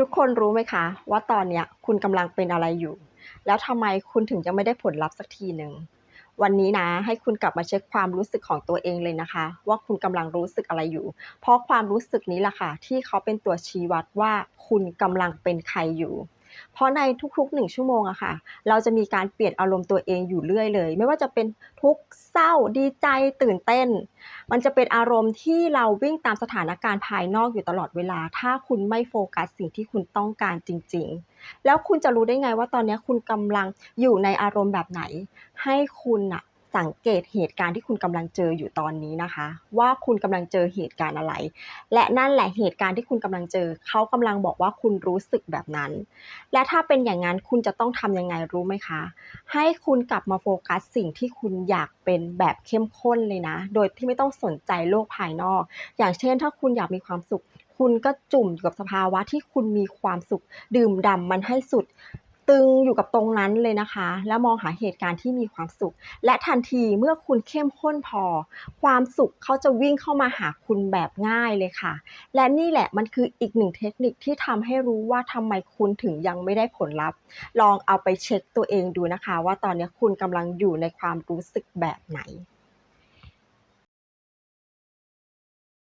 ทุกคนรู้ไหมคะ ว่าตอนเนี้ยคุณกำลังเป็นอะไรอยู่ แล้วทำไมคุณถึงยังไม่ได้ผลลัพธ์สักทีหนึ่งวันนี้นะ ให้คุณกลับมาเช็คความรู้สึกของตัวเองเลยนะคะ ว่าคุณกำลังรู้สึกอะไรอยู่ เพราะความรู้สึกนี้แหละค่ะที่เขาเป็นตัวชี้วัดว่าคุณกำลังเป็นใครอยู่ เพราะในทุกๆหนึ่งชั่วโมงอะค่ะ เราจะมีการเปลี่ยนอารมณ์ตัวเองอยู่เรื่อยเลย ไม่ว่าจะเป็นทุกเศร้าดีใจตื่นเต้น มันจะเป็นอารมณ์ที่เราวิ่งตามสถานการณ์ภายนอกอยู่ตลอดเวลา ถ้าคุณไม่โฟกัสสิ่งที่คุณต้องการจริง ๆ แล้วคุณจะรู้ได้ไงว่าตอนนี้คุณกำลังอยู่ในอารมณ์แบบไหน ให้คุณน่ะ สังเกตเหตุการณ์ที่คุณกำลังเจออยู่ตอนนี้นะคะ ว่าคุณกำลังเจอเหตุการณ์อะไร และนั่นแหละเหตุการณ์ที่คุณกำลังเจอ เขากำลังบอกว่าคุณรู้สึกแบบนั้น และถ้าเป็นอย่างนั้นคุณจะต้องทำยังไงรู้ไหมคะ ให้คุณกลับมาโฟกัสสิ่งที่คุณอยากเป็นแบบเข้มข้นเลยนะ โดยที่ไม่ต้องสนใจโลกภายนอก อย่างเช่น ถ้าคุณอยากมีความสุขคุณก็จุ่มอยู่กับสภาวะที่คุณมีความสุข ดื่มด่ำมันให้สุด ตึงอยู่กับตรงนั้นเลยนะคะ แล้วมองหาเหตุการณ์ที่มีความสุข และทันทีเมื่อคุณเข้มข้นพอ ความสุขเขาจะวิ่งเข้ามาหาคุณแบบง่ายเลยค่ะ และนี่แหละมันคืออีกหนึ่งเทคนิคที่ทำให้รู้ว่าทำไมคุณถึงยังไม่ได้ผลลัพธ์ ลองเอาไปเช็คตัวเองดูนะคะ ว่าตอนนี้คุณกำลังอยู่ในความรู้สึกแบบไหน